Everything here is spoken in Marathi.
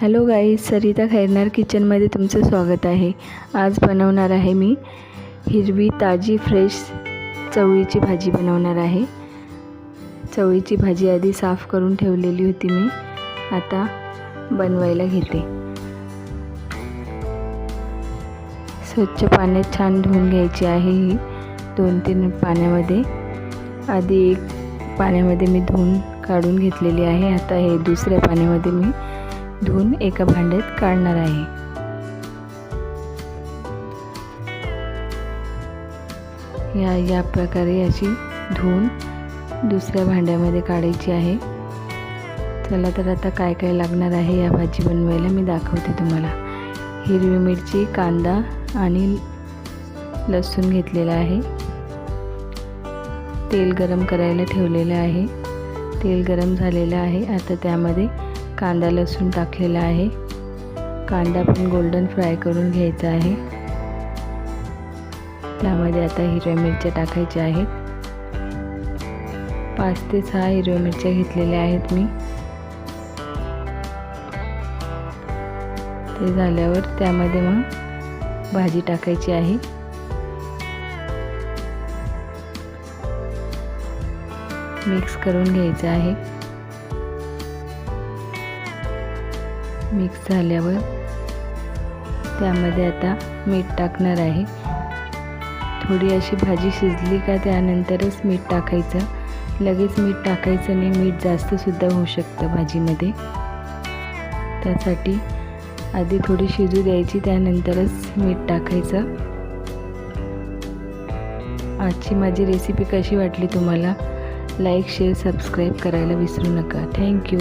हॅलो गाई सरिता खैरनार किचनमध्ये तुमचं स्वागत आहे. आज बनवणार आहे मी हिरवी ताजी फ्रेश चवळीची भाजी बनवणार आहे. चवळीची भाजी आधी साफ करून ठेवलेली होती मी. आता बनवायला घेते. स्वच्छ पाण्यात छान धुवून घ्यायची आहे ही दोन तीन पाण्यामध्ये. आधी एक पाण्यामध्ये मी धुवून काढून घेतलेली आहे. आता हे दुसऱ्या पाण्यामध्ये मी धुवून एका भांड्यात काढणार आहे. या या प्रकारे अशी धुवून दुसऱ्या भांड्यामध्ये काढायची आहे. चला तर आता काय काय लागणार आहे या भाजी बनवायला मी दाखवते तुम्हाला. हिरवी मिरची कांदा आणि लसूण घेतलेला आहे. तेल गरम करायला ठेवलेलं आहे. तेल गरम झालेलं आहे. आता त्यामध्ये कांदा लसूण टाकलेला आहे. कांदा पण गोल्डन फ्राय करून घ्यायचा आहे. त्यामध्ये आता हिरव्या मिरच्या टाकायच्या आहेत. पाच ते सहा हिरव्या मिरच्या घेतलेल्या आहेत मी. ते झाल्यावर त्यामध्ये मग भाजी टाकायची आहे. मिक्स करून घ्यायचं आहे. मिक्स झाल्यावर त्यामध्ये आता मीठ टाकणार आहे. थोडी अशी भाजी शिजली का त्यानंतरच मीठ टाकायचं. लगेच मीठ टाकायचं नाही मीठ जास्तसुद्धा होऊ शकतं भाजीमध्ये. त्यासाठी आधी थोडी शिजू द्यायची त्यानंतरच मीठ टाकायचं. आजची माझी रेसिपी कशी वाटली तुम्हाला? लाईक शेअर सबस्क्राईब करायला विसरू नका. थँक्यू